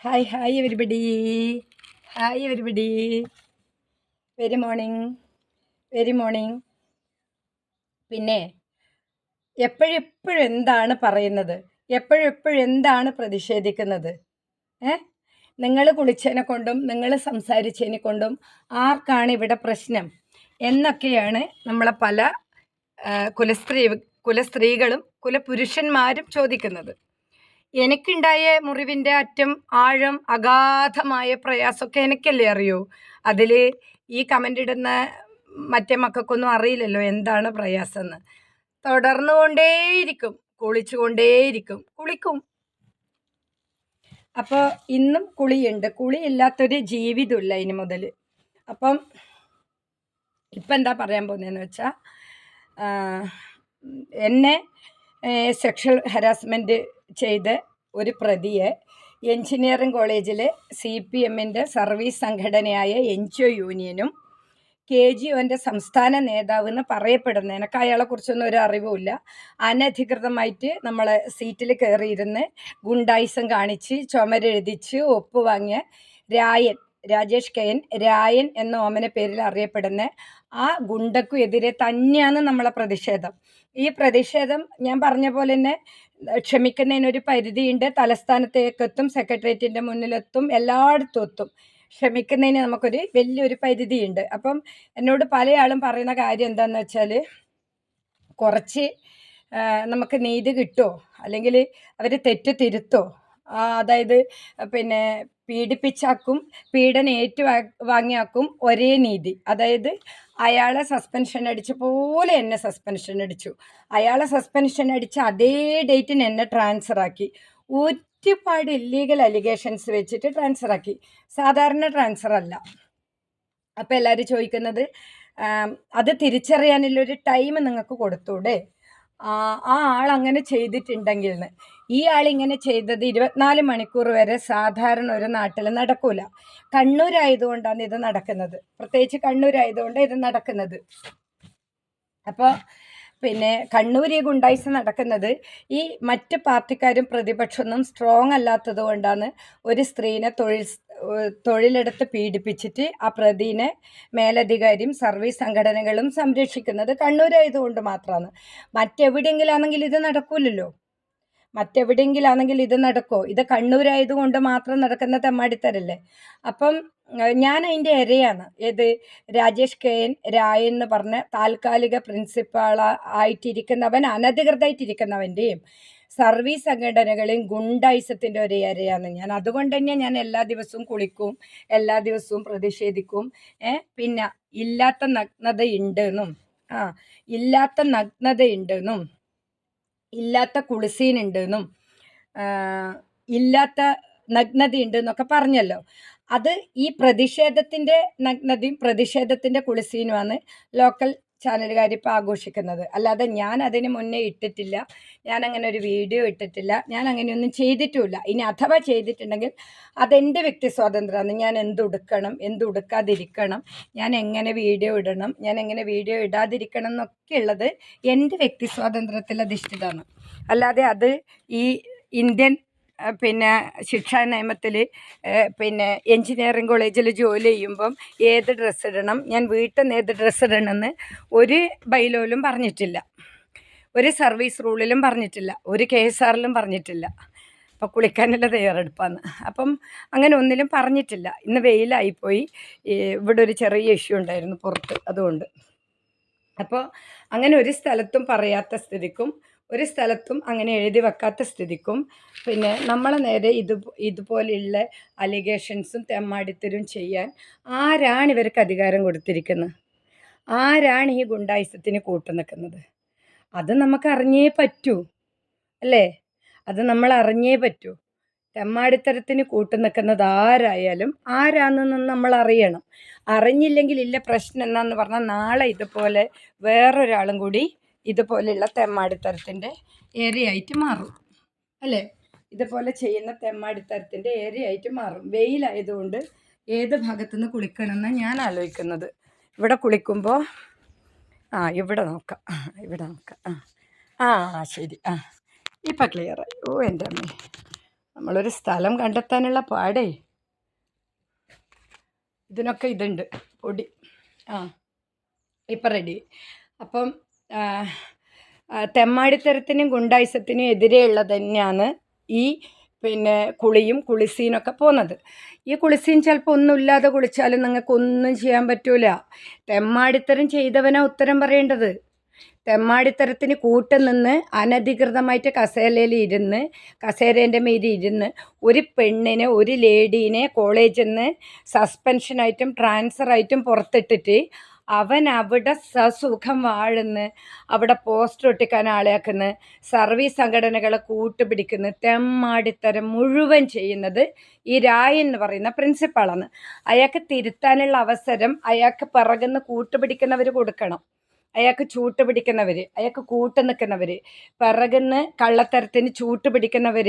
Hi hi everybody hi everybody very morning very morning പിന്നെ എപ്പോഴെപ്പോഴും എന്താണ് പറയുന്നത്? എപ്പോഴെപ്പോഴും എന്താണ് പ്രതിഷേധിക്കുന്നത്? ഏ? നിങ്ങൾ കുളിച്ചതിനെ കൊണ്ടും നിങ്ങൾ സംസാരിച്ചതിനെ കൊണ്ടും ആർക്കാണ് ഇവിടെ പ്രശ്നം? എന്നൊക്കെയാണ് നമ്മളെ പല കുലസ്ത്രീ കുലസ്ത്രീകളും കുലപുരുഷന്മാരും ചോദിക്കുന്നത്. എനിക്കുണ്ടായ മുറിവിന്റെ അറ്റം ആഴം അഗാധമായ പ്രയാസമൊക്കെ എനിക്കല്ലേ അറിയൂ? അതിൽ ഈ കമന്റ് ഇടുന്ന മറ്റേ മക്കൾക്കൊന്നും അറിയില്ലല്ലോ എന്താണ് പ്രയാസമെന്ന് കുളിച്ചു കൊണ്ടേയിരിക്കും കുളിക്കും. അപ്പോൾ ഇന്നും കുളിയുണ്ട്. കുളിയില്ലാത്തൊരു ജീവിതമില്ല ഇനി മുതൽ അപ്പം ഇപ്പം എന്താ പറയാൻ പോകുന്നതെന്ന് വെച്ചാൽ എന്നെ സെക്ഷൽ ഹരാസ്മെന്റ് ചെയ്ത് ഒരു പ്രതിയെ എഞ്ചിനീയറിംഗ് കോളേജിലെ സി പി എമ്മിന്റെ സർവീസ് സംഘടനയായ എൻ ജി ഒ യൂണിയനും കെ ജി ഒന്റെ സംസ്ഥാന നേതാവ് എന്ന് പറയപ്പെടുന്ന. എനിക്ക് അയാളെക്കുറിച്ചൊന്നും ഒരു അറിവുമില്ല. അനധികൃതമായിട്ട് നമ്മളെ സീറ്റിൽ കയറിയിരുന്ന് ഗുണ്ടായിസം കാണിച്ച് ചുമരെഴുതിച്ച് ഒപ്പ് വാങ്ങിയ രായൻ രാജേഷ് കെയൻ രായൻ എന്ന ഓമന പേരിൽ അറിയപ്പെടുന്ന ആ ഗുണ്ടക്കും എതിരെ തന്നെയാണ് നമ്മളെ പ്രതിഷേധം. ഈ പ്രതിഷേധം ഞാൻ പറഞ്ഞ പോലെ തന്നെ ക്ഷമിക്കുന്നതിനൊരു പരിധിയുണ്ട്. തലസ്ഥാനത്തേക്കെത്തും സെക്രട്ടേറിയറ്റിന്റെ മുന്നിലെത്തും എല്ലായിടത്തും എത്തും. ക്ഷമിക്കുന്നതിന് നമുക്കൊരു വലിയൊരു പരിധിയുണ്ട്. അപ്പം എന്നോട് പലയാളും പറയുന്ന കാര്യം എന്താണെന്ന് വെച്ചാൽ കുറച്ച് നമുക്ക് നീതി കിട്ടുമോ അല്ലെങ്കിൽ അവർ തെറ്റ് തിരുത്തോ? അതായത് പിന്നെ പീഡിപ്പിച്ചാക്കും പീഡന ഏറ്റു വാങ്ങിയാക്കും ഒരേ നീതി. അതായത് അയാളെ സസ്പെൻഷൻ അടിച്ച പോലെ എന്നെ സസ്പെൻഷൻ അടിച്ചു. അയാളെ സസ്പെൻഷൻ അടിച്ച അതേ ഡേറ്റിന് എന്നെ ട്രാൻസ്ഫർ ആക്കി. ഇല്ലീഗൽ അലിഗേഷൻസ് വെച്ചിട്ട് ട്രാൻസ്ഫർ ആക്കി. സാധാരണ ട്രാൻസ്ഫർ അല്ല. അപ്പോൾ എല്ലാവരും ചോദിക്കുന്നത് അത് തിരിച്ചറിയാനുള്ളൊരു ടൈം നിങ്ങൾക്ക് കൊടുത്തൂടെ? ആ ആൾ അങ്ങനെ ചെയ്തിട്ടുണ്ടെങ്കിൽ ആൾ ഇങ്ങനെ ചെയ്തത് ഇരുപത്തിനാല് മണിക്കൂർ വരെ സാധാരണ ഒരു നാട്ടിൽ നടക്കൂല. കണ്ണൂരായതുകൊണ്ടാണ് ഇത് നടക്കുന്നത്. പ്രത്യേകിച്ച് കണ്ണൂരായതുകൊണ്ട് ഇത് നടക്കുന്നത്. അപ്പോൾ പിന്നെ കണ്ണൂർ ഈ ഗുണ്ടായിസ് നടക്കുന്നത് ഈ മറ്റ് പാർട്ടിക്കാരും പ്രതിപക്ഷമൊന്നും സ്ട്രോങ് അല്ലാത്തത് കൊണ്ടാണ് ഒരു സ്ത്രീനെ തൊഴിൽ തൊഴിലെടുത്ത് പീഡിപ്പിച്ചിട്ട് ആ പ്രതിനെ മേലധികാരിയും സർവീസ് സംഘടനകളും സംരക്ഷിക്കുന്നത് കണ്ണൂരായതുകൊണ്ട് മാത്രമാണ് മറ്റെവിടെയെങ്കിലാണെങ്കിൽ ഇത് നടക്കൂലല്ലോ. മറ്റെവിടെയെങ്കിലാണെങ്കിൽ ഇത് നടക്കുമോ ഇത് കണ്ണൂരായതുകൊണ്ട് മാത്രം നടക്കുന്ന തെമ്മാടിത്തരല്ലേ? അപ്പം ഞാൻ അതിന്റെ ഇരയാണ് ഏത് രാജേഷ് കെ എൻ രായൻ എന്ന് പറഞ്ഞ താൽക്കാലിക പ്രിൻസിപ്പാൾ ആയിട്ടിരിക്കുന്നവൻ അനധികൃതമായിട്ടിരിക്കുന്നവന്റെയും സർവീസ് സംഘടനകളെയും ഗുണ്ടായിസത്തിന്റെ ഒരു ഇരയാണ് ഞാൻ അതുകൊണ്ട് തന്നെ ഞാൻ എല്ലാ ദിവസവും കുളിക്കും എല്ലാ ദിവസവും പ്രതിഷേധിക്കും. പിന്നെ ഇല്ലാത്ത നഗ്നതയുണ്ടെന്നും ആ ഇല്ലാത്ത നഗ്നതയുണ്ട് എന്നും ഇല്ലാത്ത കുളിസീനുണ്ട് എന്നും ഇല്ലാത്ത നഗ്നതയുണ്ടെന്നൊക്കെ പറഞ്ഞല്ലോ. അത് ഈ പ്രതിഷേധത്തിന്റെ നഗ്നതയും പ്രതിഷേധത്തിന്റെ കുളിസീനുമാണ് ലോക്കൽ ചാനലുകാർ ഇപ്പോൾ ആഘോഷിക്കുന്നത്. അല്ലാതെ ഞാൻ അതിന് മുന്നേ ഇട്ടിട്ടില്ല. ഞാൻ അങ്ങനെ ഒരു വീഡിയോ ഇട്ടിട്ടില്ല. ഞാൻ അങ്ങനെയൊന്നും ചെയ്തിട്ടുമില്ല. ഇനി അഥവാ ചെയ്തിട്ടുണ്ടെങ്കിൽ അതെന്റെ വ്യക്തി സ്വാതന്ത്ര്യമാണ്. ഞാൻ എന്തുടുക്കണം എന്തുടുക്കാതിരിക്കണം ഞാൻ എങ്ങനെ വീഡിയോ ഇടണം ഞാൻ എങ്ങനെ വീഡിയോ ഇടാതിരിക്കണം എന്നൊക്കെ ഉള്ളത് എന്റെ വ്യക്തി സ്വാതന്ത്ര്യത്തിൽ അധിഷ്ഠിതമാണ് അല്ലാതെ അത് ഈ ഇന്ത്യൻ പിന്നെ ശിക്ഷാ നിയമത്തിൽ പിന്നെ എഞ്ചിനീയറിംഗ് കോളേജിൽ ജോലി ചെയ്യുമ്പം ഏത് ഡ്രസ്സ് ഇടണം ഞാൻ വീട്ടിൽ നിന്ന് ഏത് ഡ്രസ്സ് ഇടണമെന്ന് ഒരു ബൈലോലും പറഞ്ഞിട്ടില്ല. ഒരു സർവീസ് റൂളിലും പറഞ്ഞിട്ടില്ല ഒരു കെ എസ് ആറിലും പറഞ്ഞിട്ടില്ല. അപ്പോൾ കുളിക്കാനുള്ള തയ്യാറെടുപ്പാണ് അപ്പം അങ്ങനെ ഒന്നിലും പറഞ്ഞിട്ടില്ല. ഇന്ന് വെയിലായിപ്പോയി. ഇവിടെ ഒരു ചെറിയ ഇഷ്യൂ ഉണ്ടായിരുന്നു പുറത്ത് അതുകൊണ്ട്. അപ്പോൾ അങ്ങനെ ഒരു സ്ഥലത്തും പറയാത്ത സ്ഥിതിക്കും ഒരു സ്ഥലത്തും അങ്ങനെ എഴുതി വെക്കാത്ത സ്ഥിതിക്കും. പിന്നെ നമ്മളെ നേരെ ഇത് ഇതുപോലെയുള്ള അലിഗേഷൻസും തെമ്മാടിത്തരും ചെയ്യാൻ ആരാണ് ഇവർക്ക് അധികാരം കൊടുത്തിരിക്കുന്നത്? ആരാണ് ഈ ഗുണ്ടായുസത്തിന് കൂട്ടു നിൽക്കുന്നത്? അത് നമുക്ക് അറിഞ്ഞേ പറ്റൂ അല്ലേ? അത് നമ്മൾ അറിഞ്ഞേ പറ്റൂ. തെമ്മാടിത്തരത്തിന് കൂട്ടു നിൽക്കുന്നത് ആരായാലും ആരാണെന്ന് നമ്മൾ അറിയണം. അറിഞ്ഞില്ലെങ്കിൽ ഇല്ല പ്രശ്നം എന്നാന്ന് പറഞ്ഞാൽ നാളെ ഇതുപോലെ വേറൊരാളും കൂടി ഇതുപോലെയുള്ള തെമ്മാടിത്തരത്തിന്റെ ഏരിയയായിട്ട് മാറും അല്ലേ? ഇതുപോലെ ചെയ്യുന്ന തെമ്മാടിത്തരത്തിന്റെ ഏരിയയായിട്ട് മാറും. വെയിലായതുകൊണ്ട് ഏത് ഭാഗത്തുനിന്ന് കുളിക്കണമെന്ന് ഞാൻ ആലോചിക്കുന്നത്. ഇവിടെ കുളിക്കുമ്പോൾ ആ ഇവിടെ നോക്കാം. ഇവിടെ നോക്കാം. ആ ആ ശരി. ആ ഇപ്പം ക്ലിയറായി ഓ എന്റെ അമ്മേ. നമ്മളൊരു സ്ഥലം കണ്ടെത്താനുള്ള പാടേ. ഇതിനൊക്കെ ഇതുണ്ട്. പൊടി. ആ ഇപ്പം റെഡി അപ്പം തെമ്മാടിത്തരത്തിനും ഗുണ്ടായിസത്തിനും എതിരെയുള്ളത് തന്നെയാണ് ഈ പിന്നെ കുളിയും കുളിസീനൊക്കെ പോകുന്നത് ഈ കുളിസീൻ ചിലപ്പോൾ ഒന്നുമില്ലാതെ കുളിച്ചാലും നിങ്ങൾക്ക് ഒന്നും ചെയ്യാൻ പറ്റൂല. തെമ്മാടിത്തരം ചെയ്തവനാ ഉത്തരം പറയേണ്ടത്. തെമ്മാടിത്തരത്തിന് കൂട്ടുനിന്ന് അനധികൃതമായിട്ട് കസേരയിൽ ഇരുന്ന് കസേരേന്റെ മീതി ഇരുന്ന് ഒരു പെണ്ണിനെ ഒരു ലേഡീനെ കോളേജിൽ നിന്ന് സസ്പെൻഷനായിട്ടും ട്രാൻസ്ഫറായിട്ടും പുറത്തിട്ടിട്ട് അവൻ അവിടെ സസുഖം വാഴുന്ന് അവിടെ പോസ്റ്റർ ഒട്ടിക്കാൻ ആളെയാക്കുന്ന സർവീസ് സംഘടനകളെ കൂട്ടുപിടിക്കുന്ന തെമ്മാടിത്തരം മുഴുവൻ ചെയ്യുന്നത് ഈ രായൻ എന്ന് പറയുന്ന പ്രിൻസിപ്പാളാണ് അയാൾക്ക് തിരുത്താനുള്ള അവസരം അയാൾക്ക് പിറകുന്ന് കൂട്ടുപിടിക്കുന്നവർ കൊടുക്കണം. അയാൾക്ക് ചൂട്ട് പിടിക്കുന്നവർ അയാൾക്ക് കൂട്ട് നിൽക്കുന്നവർ പിറകുന്ന് കള്ളത്തരത്തിന് ചൂട്ട് പിടിക്കുന്നവർ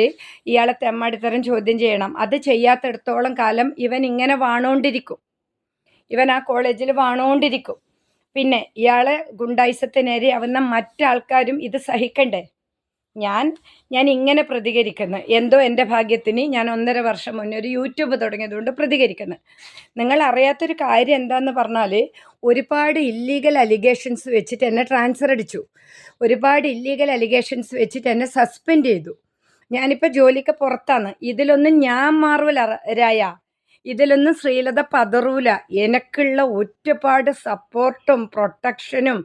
ഇയാളെ തെമ്മാടിത്തരം ചോദ്യം ചെയ്യണം. അത് ചെയ്യാത്തടത്തോളം കാലം ഇവൻ ഇങ്ങനെ വാണോണ്ടിരിക്കും. ഇവൻ ആ കോളേജിൽ വാണോണ്ടിരിക്കും. പിന്നെ ഇയാളെ ഗുണ്ടായിസത്തിനേരെ ആവുന്ന മറ്റാൾക്കാരും ഇത് സഹിക്കണ്ടേ? ഞാൻ ഞാൻ ഇങ്ങനെ പ്രതികരിക്കുന്നു. എന്തോ എന്റെ ഭാഗ്യത്തിന് ഞാൻ ഒന്നര വർഷം മുന്നേ ഒരു യൂട്യൂബ് തുടങ്ങിയതുകൊണ്ട് പ്രതികരിക്കുന്നു. നിങ്ങൾ അറിയാത്തൊരു കാര്യം എന്താന്ന് പറഞ്ഞാൽ ഒരുപാട് ഇല്ലീഗൽ അലിഗേഷൻസ് വെച്ചിട്ട് എന്നെ ട്രാൻസ്ഫർ അടിച്ചു. ഒരുപാട് ഇല്ലീഗൽ അലിഗേഷൻസ് വെച്ചിട്ട് എന്നെ സസ്പെൻഡ് ചെയ്തു. ഞാനിപ്പോൾ ജോലിക്ക് പുറത്താണ്. ഇതിലൊന്നും ഞാൻ രായ. ഇതിലൊന്നും ശ്രീലത പതറൂല. എനക്കുള്ള ഒറ്റപാട് സപ്പോർട്ടും പ്രൊട്ടക്ഷനും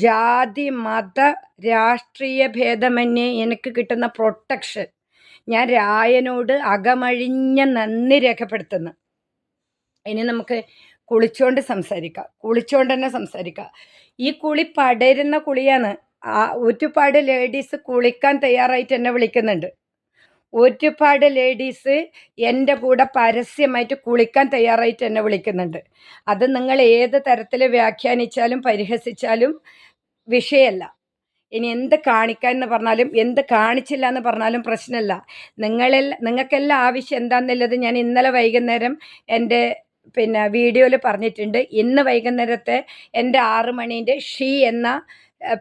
ജാതി മത രാഷ്ട്രീയ ഭേദമന്യേ എനിക്ക് കിട്ടുന്ന പ്രൊട്ടക്ഷൻ. ഞാൻ രായനോട് അകമഴിഞ്ഞ നന്ദി രേഖപ്പെടുത്തുന്നു. ഇനി നമുക്ക് കുളിച്ചോണ്ട് സംസാരിക്കാം. കുളിച്ചോണ്ട് തന്നെ സംസാരിക്കാം. ഈ കുളി പടരുന്ന കുളിയാണ്. ഒരുപാട് ലേഡീസ് കുളിക്കാൻ തയ്യാറായിട്ട് എന്നെ വിളിക്കുന്നുണ്ട്. ഒരുപാട് ലേഡീസ് എന്റെ കൂടെ പരസ്യമായിട്ട് കുളിക്കാൻ തയ്യാറായിട്ട് എന്നെ വിളിക്കുന്നുണ്ട്. അത് നിങ്ങൾ ഏത് തരത്തിൽ വ്യാഖ്യാനിച്ചാലും പരിഹസിച്ചാലും വിഷയമല്ല. ഇനി എന്ത് കാണിക്കാൻ എന്ന് പറഞ്ഞാലും എന്ത് കാണിച്ചില്ല എന്ന് പറഞ്ഞാലും പ്രശ്നമല്ല. നിങ്ങളിൽ നിങ്ങൾക്കെല്ലാം ആവശ്യം എന്താണെന്നുള്ളത് ഞാൻ ഇന്നലെ വൈകുന്നേരം എന്റെ പിന്നെ വീഡിയോയിൽ പറഞ്ഞിട്ടുണ്ട്. ഇന്ന് വൈകുന്നേരത്തെ എന്റെ ആറ് മണീന്റെ ഷീ എന്ന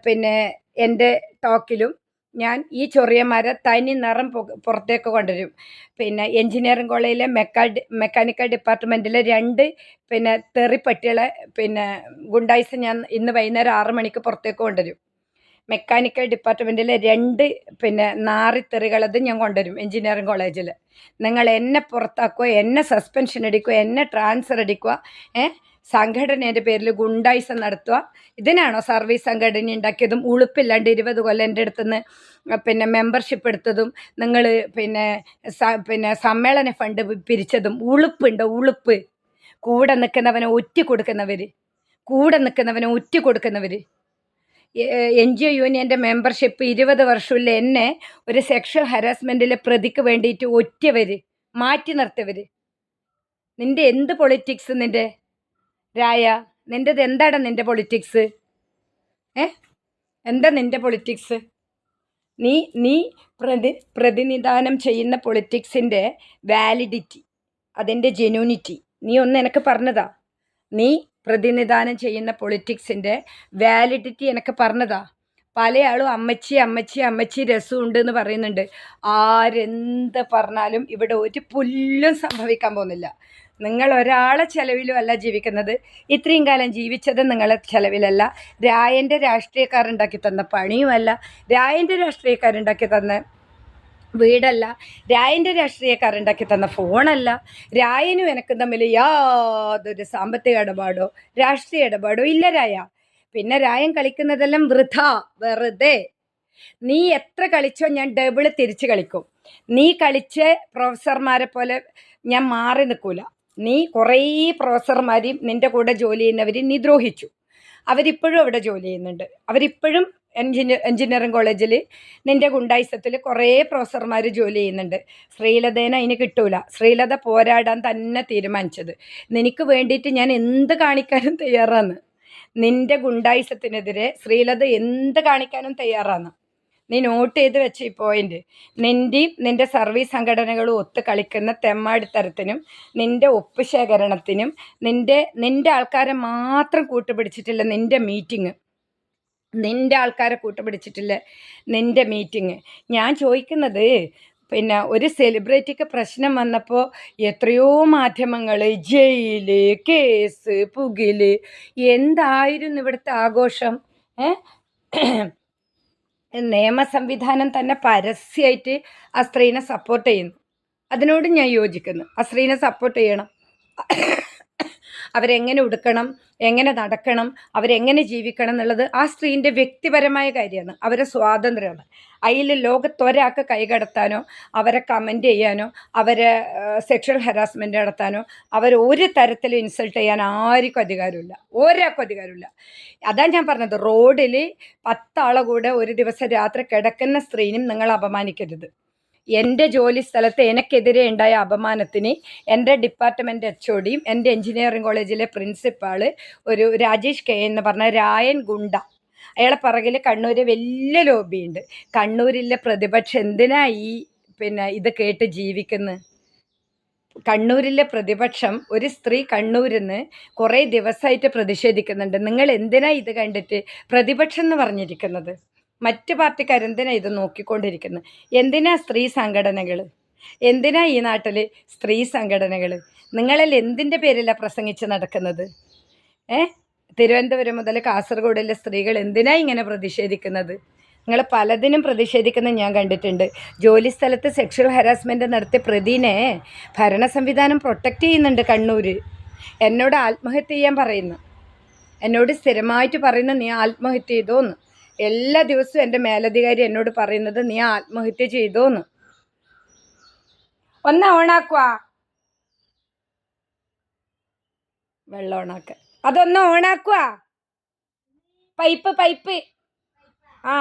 പിന്നെ എന്റെ ടോക്കിലും ഞാൻ ഈ ചൊറിയന്മാരെ തനി നിറം പുറത്തേക്ക് കൊണ്ടുവരും. പിന്നെ എഞ്ചിനീയറിംഗ് കോളേജിലെ മെക്കാ മെക്കാനിക്കൽ ഡിപ്പാർട്ട്മെന്റിലെ രണ്ട് പിന്നെ തെറിപ്പട്ടികളെ പിന്നെ ഗുണ്ടായിസ് ഞാൻ ഇന്ന് വൈകുന്നേരം ആറ് മണിക്ക് പുറത്തേക്ക് കൊണ്ടുവരും. മെക്കാനിക്കൽ ഡിപ്പാർട്ട്മെന്റിലെ രണ്ട് പിന്നെ നാറിത്തെറികളത് ഞാൻ കൊണ്ടുവരും എഞ്ചിനീയറിംഗ് കോളേജിൽ നിങ്ങൾ എന്നെ പുറത്താക്കുക എന്നെ സസ്പെൻഷൻ അടിക്കുക എന്നെ ട്രാൻസ്ഫർ അടിക്കുക ഏ? സംഘടനേന്റെ പേരിൽ ഗുണ്ടായിസം നടത്തുക. ഇതിനാണോ സർവീസ് സംഘടന ഉണ്ടാക്കിയതും ഉളുപ്പില്ലാണ്ട് ഇരുപത് കൊല്ലം എന്റെ അടുത്തുനിന്ന് പിന്നെ മെമ്പർഷിപ്പ് എടുത്തതും നിങ്ങൾ പിന്നെ പിന്നെ സമ്മേളന ഫണ്ട് പിരിച്ചതും ഉളുപ്പുണ്ട്? ഉളുപ്പ്. കൂടെ നിൽക്കുന്നവനെ ഒറ്റ കൊടുക്കുന്നവർ കൂടെ നിൽക്കുന്നവനെ ഒറ്റ കൊടുക്കുന്നവർ എൻ ജി ഒ യൂണിയന്റെ മെമ്പർഷിപ്പ് ഇരുപത് വർഷമില്ല എന്നെ ഒരു സെക്ഷൽ ഹരാസ്മെന്റിലെ പ്രതിക്ക് വേണ്ടിയിട്ട് ഒറ്റവർ മാറ്റി നിർത്തിയവർ നിന്റെ എന്ത് പൊളിറ്റിക്സ് നിന്റെ രായ നിന്റെത് എന്താണ് നിന്റെ പൊളിറ്റിക്സ് ഏ? എന്താ നിന്റെ പൊളിറ്റിക്സ് നീ നീ പ്രതി പ്രതിനിധാനം ചെയ്യുന്ന പൊളിറ്റിക്സിന്റെ വാലിഡിറ്റി അതിന്റെ ജെന്യൂനിറ്റി നീ ഒന്ന് എനിക്ക് പറഞ്ഞതാ. നീ പ്രതിനിധാനം ചെയ്യുന്ന പൊളിറ്റിക്സിന്റെ വാലിഡിറ്റി എനിക്ക് പറഞ്ഞതാ. പല ആളും അമ്മച്ചി അമ്മച്ചി അമ്മച്ചി രസമുണ്ട് എന്ന് പറയുന്നുണ്ട്. ആരെന്ത് പറഞ്ഞാലും ഇവിടെ ഒരു പുല്ലും സംഭവിക്കാൻ പോകുന്നില്ല. നിങ്ങൾ ഒരാളെ ചെലവിലും അല്ല ജീവിക്കുന്നത്. ഇത്രയും കാലം ജീവിച്ചത് നിങ്ങളെ ചെലവിലല്ല. രായന്റെ രാഷ്ട്രീയക്കാരുണ്ടാക്കി തന്ന പണിയുമല്ല. രായന്റെ രാഷ്ട്രീയക്കാരുണ്ടാക്കി തന്ന വീടല്ല. രായന്റെ രാഷ്ട്രീയക്കാരുണ്ടാക്കി തന്ന ഫോണല്ല. രായനും എനക്കും തമ്മിൽ യാതൊരു സാമ്പത്തിക ഇടപാടോ രാഷ്ട്രീയ ഇടപാടോ ഇല്ല രായ. പിന്നെ രായൻ കളിക്കുന്നതെല്ലാം വൃഥ വെറുതെ. നീ എത്ര കളിച്ചോ ഞാൻ ഡബിൾ തിരിച്ച് കളിക്കും. നീ കളിച്ച പ്രൊഫസർമാരെ പോലെ ഞാൻ മാറി നിൽക്കൂല. നീ കുറേ പ്രൊഫസർമാരെയും നിന്റെ കൂടെ ജോലി ചെയ്യുന്നവരെയും നീ ദ്രോഹിച്ചു. അവരിപ്പോഴും അവിടെ ജോലി ചെയ്യുന്നുണ്ട്. അവരിപ്പോഴും എൻജിനീയർ എൻജിനീയറിംഗ് കോളേജിൽ നിന്റെ ഗുണ്ടായിസത്തിൽ കുറേ പ്രൊഫസർമാർ ജോലി ചെയ്യുന്നുണ്ട്. ശ്രീലതേനെ അതിന് കിട്ടൂല. ശ്രീലത പോരാടാൻ തന്നെ തീരുമാനിച്ചത്. നിനക്ക് വേണ്ടിയിട്ട് ഞാൻ എന്ത് കാണിക്കാനും തയ്യാറാണ് നിന്റെ ഗുണ്ടായിസത്തിനെതിരെ ശ്രീലത എന്ത് കാണിക്കാനും തയ്യാറാണ് നീ നോട്ട് ചെയ്ത് വെച്ച ഈ പോയിന്റ് നിന്റെയും നിന്റെ സർവീസ് സംഘടനകളും ഒത്ത് കളിക്കുന്ന തെമ്മാടിത്തരത്തിനും നിന്റെ ഒപ്പ് ശേഖരണത്തിനും നിന്റെ നിന്റെ ആൾക്കാരെ മാത്രം കൂട്ടുപിടിച്ചിട്ടില്ല നിന്റെ മീറ്റിംഗ് നിന്റെ ആൾക്കാരെ കൂട്ടുപിടിച്ചിട്ടില്ല നിന്റെ മീറ്റിംഗ് ഞാൻ ചോദിക്കുന്നത് പിന്നെ ഒരു സെലിബ്രിറ്റിക്ക് പ്രശ്നം വന്നപ്പോൾ എത്രയോ മാധ്യമങ്ങൾ ജയിൽ കേസ് പുകിൽ എന്തായിരുന്നു ഇവിടുത്തെ ആഘോഷം? ഏ? നിയമ സംവിധാനം തന്നെ പരസ്യമായിട്ട് ആ സ്ത്രീനെ സപ്പോർട്ട് ചെയ്യുന്നു. അതിനോട് ഞാൻ യോജിക്കുന്നു. ആ സ്ത്രീനെ സപ്പോർട്ട് ചെയ്യണം. അവരെങ്ങനെ ഉടുക്കണം എങ്ങനെ നടക്കണം അവരെങ്ങനെ ജീവിക്കണം എന്നുള്ളത് ആ സ്ത്രീന്റെ വ്യക്തിപരമായ കാര്യമാണ് അവരെ സ്വാതന്ത്ര്യമാണ്. അതിൽ ലോകത്തൊരാൾക്ക് കൈകടത്താനോ അവരെ കമന്റ് ചെയ്യാനോ അവരെ സെക്ഷൽ ഹരാസ്മെന്റ് നടത്താനോ അവർ ഒരു തരത്തിലും ഇൻസൾട്ട് ചെയ്യാൻ ആർക്കും അധികാരമില്ല. ഒരാൾക്കും അധികാരമില്ല. അതാണ് ഞാൻ പറഞ്ഞത് റോഡിൽ പത്താളെ കൂടെ ഒരു ദിവസം രാത്രി കിടക്കുന്ന സ്ത്രീനും നിങ്ങൾ അപമാനിക്കരുത്. എന്റെ ജോലി സ്ഥലത്ത് എനിക്കെതിരെ ഉണ്ടായ അപമാനത്തിന് എന്റെ ഡിപ്പാർട്ട്മെന്റ് എച്ച് ഒ ഡിയും എന്റെ എഞ്ചിനീയറിംഗ് കോളേജിലെ പ്രിൻസിപ്പാൾ ഒരു രാജേഷ് കെ എന്ന് പറഞ്ഞ രായൻ ഗുണ്ട. അയാളെ പിറകിൽ കണ്ണൂർ വലിയ ലോബിയുണ്ട്. കണ്ണൂരിലെ പ്രതിപക്ഷം എന്തിനാ ഈ പിന്നെ ഇത് കേട്ട് ജീവിക്കുന്നത് കണ്ണൂരിലെ പ്രതിപക്ഷം ഒരു സ്ത്രീ കണ്ണൂരിൽ നിന്ന് കുറേ ദിവസമായിട്ട് പ്രതിഷേധിക്കുന്നുണ്ട്. നിങ്ങൾ എന്തിനാ ഇത് കണ്ടിട്ട് പ്രതിപക്ഷം എന്ന് പറഞ്ഞിരിക്കുന്നത്? മറ്റ് പാർട്ടിക്കാരെന്തിനാ ഇത് നോക്കിക്കൊണ്ടിരിക്കുന്നത്? എന്തിനാ സ്ത്രീ സംഘടനകൾ എന്തിനാ ഈ നാട്ടിൽ സ്ത്രീ സംഘടനകൾ നിങ്ങളിൽ എന്തിന്റെ പേരിലാണ് പ്രസംഗിച്ച് നടക്കുന്നത്? ഏ? തിരുവനന്തപുരം മുതൽ കാസർഗോഡിലെ സ്ത്രീകൾ എന്തിനാ ഇങ്ങനെ പ്രതിഷേധിക്കുന്നത്? നിങ്ങൾ പലതിനും പ്രതിഷേധിക്കുന്നത് ഞാൻ കണ്ടിട്ടുണ്ട്. ജോലി സ്ഥലത്ത് സെക്ഷൽ ഹരാസ്മെന്റ് നടത്തിയ പ്രതിനെ ഭരണ സംവിധാനം പ്രൊട്ടക്റ്റ് ചെയ്യുന്നുണ്ട് കണ്ണൂർ എന്നോട് ആത്മഹത്യ ചെയ്യാൻ പറയുന്നു. എന്നോട് സ്ഥിരമായിട്ട് പറയുന്നു നീ ആത്മഹത്യ ചെയ്തോന്ന്. എല്ലാ ദിവസവും എന്റെ മേലധികാരി എന്നോട് പറയുന്നത് നീ ആത്മഹത്യ ചെയ്തോന്ന്. ഒന്ന് ഓണാക്കുക വെള്ളം ഓണാക്ക. അതൊന്ന് ഓണാക്കുക പൈപ്പ് പൈപ്പ്. ആ.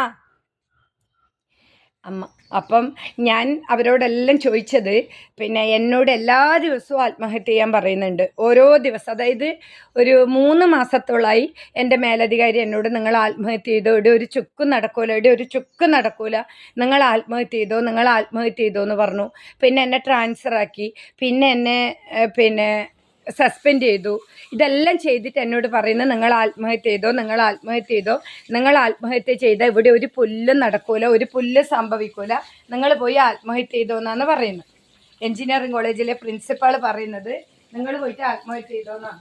അമ്മ. അപ്പം ഞാൻ അവരോടെല്ലാം ചോദിച്ചത് പിന്നെ എന്നോട് എല്ലാ ദിവസവും ആത്മഹത്യ ചെയ്യാൻ പറയുന്നുണ്ട്. ഓരോ ദിവസം അതായത് ഒരു മൂന്ന് മാസത്തോളമായി എന്റെ മേലധികാരി എന്നോട് നിങ്ങൾ ആത്മഹത്യ ചെയ്തോ ഇവിടെ ഒരു ചുക്കും നടക്കൂല ഇവിടെ ഒരു ചുക്കും നടക്കൂല. നിങ്ങൾ ആത്മഹത്യ ചെയ്തോ നിങ്ങൾ ആത്മഹത്യ ചെയ്തോ എന്ന് പറഞ്ഞു. പിന്നെ എന്നെ ട്രാൻസ്ഫർ ആക്കി പിന്നെ എന്നെ പിന്നെ സസ്പെൻഡ് ചെയ്തു. ഇതെല്ലാം ചെയ്തിട്ട് എന്നോട് പറയുന്നത് നിങ്ങൾ ആത്മഹത്യ ചെയ്തോ നിങ്ങൾ ആത്മഹത്യ ചെയ്തോ നിങ്ങൾ ആത്മഹത്യ ചെയ്താൽ ഇവിടെ ഒരു പുല്ലും നടക്കൂല ഒരു പുല്ല് സംഭവിക്കൂല നിങ്ങൾ പോയി ആത്മഹത്യ ചെയ്തോ എന്നാണ് പറയുന്നത്. എഞ്ചിനീയറിംഗ് കോളേജിലെ പ്രിൻസിപ്പാൾ പറയുന്നത് നിങ്ങൾ പോയിട്ട് ആത്മഹത്യ ചെയ്തോ എന്നാണ്.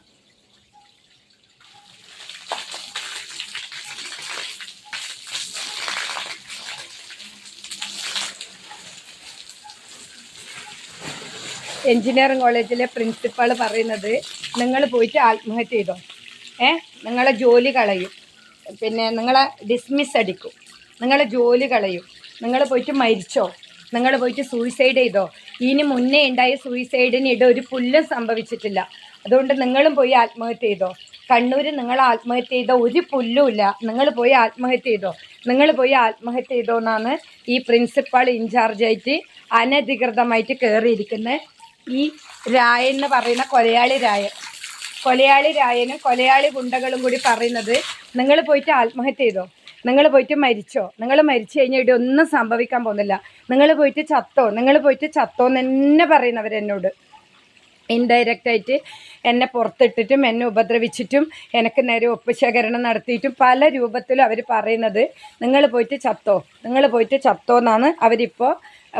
എഞ്ചിനീയറിംഗ് കോളേജിലെ പ്രിൻസിപ്പാൾ പറയുന്നത് നിങ്ങൾ പോയിട്ട് ആത്മഹത്യ ചെയ്തോ? ഏ? നിങ്ങളെ ജോലി കളയും. പിന്നെ നിങ്ങളെ ഡിസ്മിസ് അടിക്കും. നിങ്ങളെ ജോലി കളയും. നിങ്ങൾ പോയിട്ട് മരിച്ചോ? നിങ്ങൾ പോയിട്ട് സൂയിസൈഡ് ചെയ്തോ? ഇനി മുന്നേ ഉണ്ടായ സൂയിസൈഡിന് ഇട ഒരു പുല്ലും സംഭവിച്ചിട്ടില്ല. അതുകൊണ്ട് നിങ്ങളും പോയി ആത്മഹത്യ ചെയ്തോ? കണ്ണൂർ നിങ്ങൾ ആത്മഹത്യ ചെയ്ത ഒരു പുല്ലുമില്ല നിങ്ങൾ പോയി ആത്മഹത്യ ചെയ്തോ? നിങ്ങൾ പോയി ആത്മഹത്യ ചെയ്തോ എന്നാണ് ഈ പ്രിൻസിപ്പാൾ ഇൻചാർജായിട്ട് അനധികൃതമായിട്ട് കയറിയിരിക്കുന്നത് ഈ രായൻ എന്ന് പറയുന്ന കൊലയാളി രായൻ. കൊലയാളി രായനും കൊലയാളി ഗുണ്ടകളും കൂടി പറയുന്നത് നിങ്ങൾ പോയിട്ട് ആത്മഹത്യ ചെയ്തോ? നിങ്ങൾ പോയിട്ട് മരിച്ചോ? നിങ്ങൾ മരിച്ചു കഴിഞ്ഞാൽ ഇവിടെ ഒന്നും സംഭവിക്കാൻ പോകുന്നില്ല. നിങ്ങൾ പോയിട്ട് ചത്തോ? നിങ്ങൾ പോയിട്ട് ചത്തോ എന്ന് തന്നെ പറയുന്നവരെന്നോട് ഇൻഡയറക്റ്റ് ആയിട്ട് എന്നെ പുറത്തിട്ടിട്ടും എന്നെ ഉപദ്രവിച്ചിട്ടും എനിക്ക് നേരെ ഒപ്പുശേഖരണം നടത്തിയിട്ടും പല രൂപത്തിലും അവർ പറയുന്നത് നിങ്ങൾ പോയിട്ട് ചത്തോ? നിങ്ങൾ പോയിട്ട് ചത്തോ എന്നാണ് അവരിപ്പോൾ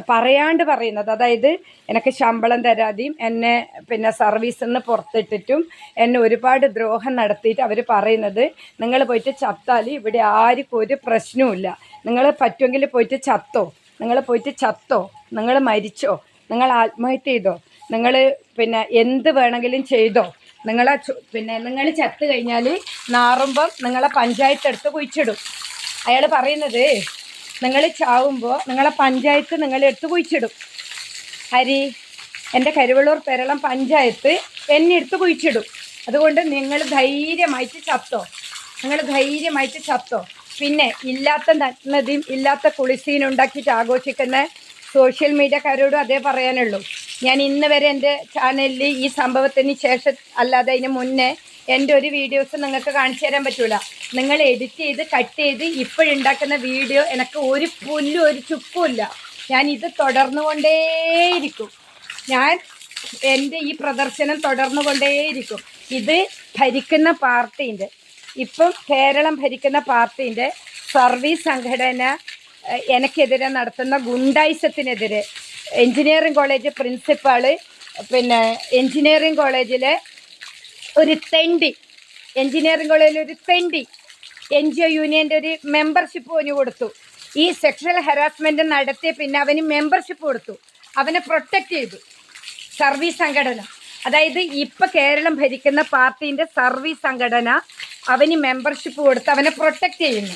പറയാണ്ട് പറയുന്നത്. അതായത് എനിക്ക് ശമ്പളം തരാതെയും എന്നെ പിന്നെ സർവീസിൽ നിന്ന് പുറത്തിട്ടിട്ടും എന്നെ ഒരുപാട് ദ്രോഹം നടത്തിയിട്ട് അവർ പറയുന്നത് നിങ്ങൾ പോയിട്ട് ചത്താൽ ഇവിടെ ആർക്കും ഒരു പ്രശ്നവുമില്ല. നിങ്ങൾ പറ്റുമെങ്കിൽ പോയിട്ട് ചത്തോ? നിങ്ങൾ പോയിട്ട് ചത്തോ? നിങ്ങൾ മരിച്ചോ? നിങ്ങൾ ആത്മഹത്യ ചെയ്തോ? നിങ്ങൾ പിന്നെ എന്ത് വേണമെങ്കിലും ചെയ്തോ? നിങ്ങളെ പിന്നെ നിങ്ങൾ ചത്ത് കഴിഞ്ഞാൽ നാറുമ്പം നിങ്ങളെ പഞ്ചായത്ത് എടുത്ത് കുഴിച്ചിടും. അയാൾ പറയുന്നത് നിങ്ങൾ ചാവുമ്പോൾ നിങ്ങളെ പഞ്ചായത്ത് നിങ്ങൾ എടുത്തു കുഴിച്ചിടും. ഹരി എന്റെ കരുവള്ളൂർ പെരളം പഞ്ചായത്ത് എന്നെ എടുത്ത് കുഴിച്ചിടും. അതുകൊണ്ട് നിങ്ങൾ ധൈര്യമായിട്ട് ചത്തോ. നിങ്ങൾ ധൈര്യമായിട്ട് ചത്തോ. പിന്നെ ഇല്ലാത്ത നഗ്നതയും ഇല്ലാത്ത കുളിസീൻ ഉണ്ടാക്കിയിട്ട് ആഘോഷിക്കുന്ന സോഷ്യൽ മീഡിയക്കാരോടും അതേ പറയാനുള്ളൂ. ഞാൻ ഇന്ന് വരെ എന്റെ ചാനലിൽ ഈ സംഭവത്തിന് ശേഷം അല്ലാതെ അതിന് മുന്നേ എന്റെ ഒരു വീഡിയോസ് നിങ്ങൾക്ക് കാണിച്ചു തരാൻ പറ്റൂല. നിങ്ങൾ എഡിറ്റ് ചെയ്ത് കട്ട് ചെയ്ത് ഇപ്പോഴുണ്ടാക്കുന്ന വീഡിയോ എനിക്ക് ഒരു പുല്ലും ഒരു ചുക്കുമില്ല ഞാൻ ഇത് തുടർന്നുകൊണ്ടേയിരിക്കും. ഞാൻ എന്റെ ഈ പ്രദർശനം തുടർന്നുകൊണ്ടേയിരിക്കും. ഇത് ഭരിക്കുന്ന പാർട്ടീന്റെ ഇപ്പം കേരളം ഭരിക്കുന്ന പാർട്ടീന്റെ സർവീസ് സംഘടന എനിക്കെതിരെ നടത്തുന്ന ഗുണ്ടായിസത്തിനെതിരെ എഞ്ചിനീയറിംഗ് കോളേജ് പ്രിൻസിപ്പാൾ പിന്നെ എഞ്ചിനീയറിംഗ് കോളേജിലെ ഒരു തെണ്ടി. എഞ്ചിനീയറിംഗ് കോളേജിൽ ഒരു തെണ്ടി. എൻ ജി ഒ യൂണിയന്റെ ഒരു മെമ്പർഷിപ്പ് അവന് കൊടുത്തു. ഈ സെക്ഷൽ ഹരാസ്മെന്റ് നടത്തിയ പിന്നെ അവന് മെമ്പർഷിപ്പ് കൊടുത്തു. അവനെ പ്രൊട്ടക്റ്റ് ചെയ്തു. സർവീസ് സംഘടന. അതായത് ഇപ്പം കേരളം ഭരിക്കുന്ന പാർട്ടീന്റെ സർവീസ് സംഘടന അവന് മെമ്പർഷിപ്പ് കൊടുത്ത് അവനെ പ്രൊട്ടക്റ്റ് ചെയ്യുന്നു.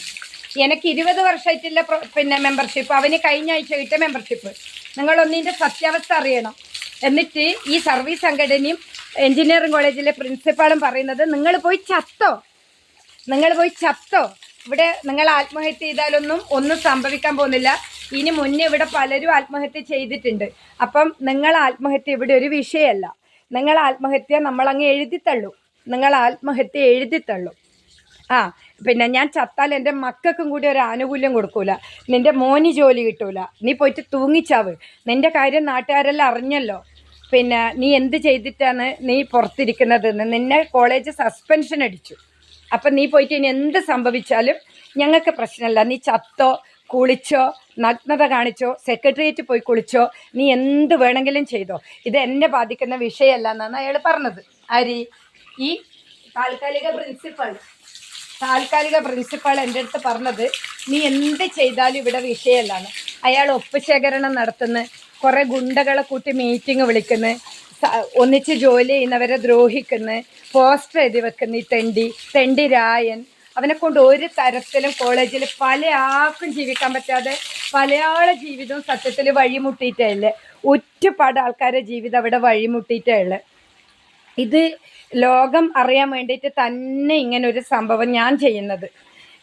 എനിക്ക് ഇരുപത് വർഷമായിട്ടുള്ള പിന്നെ മെമ്പർഷിപ്പ്. അവന് കഴിഞ്ഞ ആഴ്ച കിട്ടിയ മെമ്പർഷിപ്പ്. നിങ്ങളൊന്നിന്റെ സത്യാവസ്ഥ അറിയണം. എന്നിട്ട് ഈ സർവീസ് സംഘടനയും എഞ്ചിനീയറിംഗ് കോളേജിലെ പ്രിൻസിപ്പാളും പറയുന്നത് നിങ്ങൾ പോയി ചത്തോ? നിങ്ങൾ പോയി ചത്തോ? ഇവിടെ നിങ്ങൾ ആത്മഹത്യ ചെയ്താലൊന്നും ഒന്നും സംഭവിക്കാൻ പോകുന്നില്ല. ഇനി മുന്നേ ഇവിടെ പലരും ആത്മഹത്യ ചെയ്തിട്ടുണ്ട്. അപ്പം നിങ്ങൾ ആത്മഹത്യ ഇവിടെ ഒരു വിഷയമല്ല. നിങ്ങൾ ആത്മഹത്യ നമ്മളങ്ങ് എഴുതിത്തള്ളു. നിങ്ങൾ ആത്മഹത്യ എഴുതിത്തള്ളു. ആ പിന്നെ ഞാൻ ചത്താൽ എന്റെ മക്കൾക്കും കൂടി ഒരു ആനുകൂല്യം കൊടുക്കൂല. നിന്റെ മോന് ജോലി കിട്ടൂല. നീ പോയിട്ട് തൂങ്ങിച്ചാവ്. നിന്റെ കാര്യം നാട്ടുകാരെല്ലാം അറിഞ്ഞല്ലോ. പിന്നെ നീ എന്ത് ചെയ്തിട്ടാണ് നീ പുറത്തിരിക്കുന്നതെന്ന് നിന്നെ കോളേജ് സസ്പെൻഷൻ അടിച്ചു. അപ്പം നീ പോയിട്ട് ഇനി എന്ത് സംഭവിച്ചാലും ഞങ്ങൾക്ക് പ്രശ്നമല്ല. നീ ചത്തോ കുളിച്ചോ നഗ്നത കാണിച്ചോ സെക്രട്ടേറിയറ്റ് പോയി കുളിച്ചോ നീ എന്ത് വേണമെങ്കിലും ചെയ്തോ. ഇത് എന്നെ ബാധിക്കുന്ന വിഷയമല്ല എന്നാണ് അയാൾ പറഞ്ഞത്. ആര്? ഈ താൽക്കാലിക പ്രിൻസിപ്പൾ താൽക്കാലിക പ്രിൻസിപ്പാൾ എന്റെ അടുത്ത് പറഞ്ഞത് നീ എന്ത് ചെയ്താലും ഇവിടെ വിഷയമല്ലാണ്. അയാൾ ഒപ്പുശേഖരണം നടത്തുന്ന കുറേ ഗുണ്ടകളെ കൂട്ടി മീറ്റിംഗ് വിളിക്കുന്നു ഒന്നിച്ച് ജോലി ചെയ്യുന്നവരെ ദ്രോഹിക്കുന്നു പോസ്റ്റർ എഴുതി വെക്കുന്നു ഈ തെണ്ടി തെണ്ടി രായൻ. അവനെ കൊണ്ട് ഒരു തരത്തിലും കോളേജിൽ പല ആൾക്കും ജീവിക്കാൻ പറ്റാതെ പലയാളെ ജീവിതവും സത്യത്തിൽ വഴിമുട്ടിയിട്ടേ ഉള്ളു. ഒറ്റപ്പാട് ആൾക്കാരുടെ ജീവിതം അവിടെ വഴിമുട്ടിയിട്ടേ ഉള്ളു. ഇത് ലോകം അറിയാൻ വേണ്ടിയിട്ട് തന്നെ ഇങ്ങനെ ഒരു സംഭവം ഞാൻ ചെയ്യുന്നത്.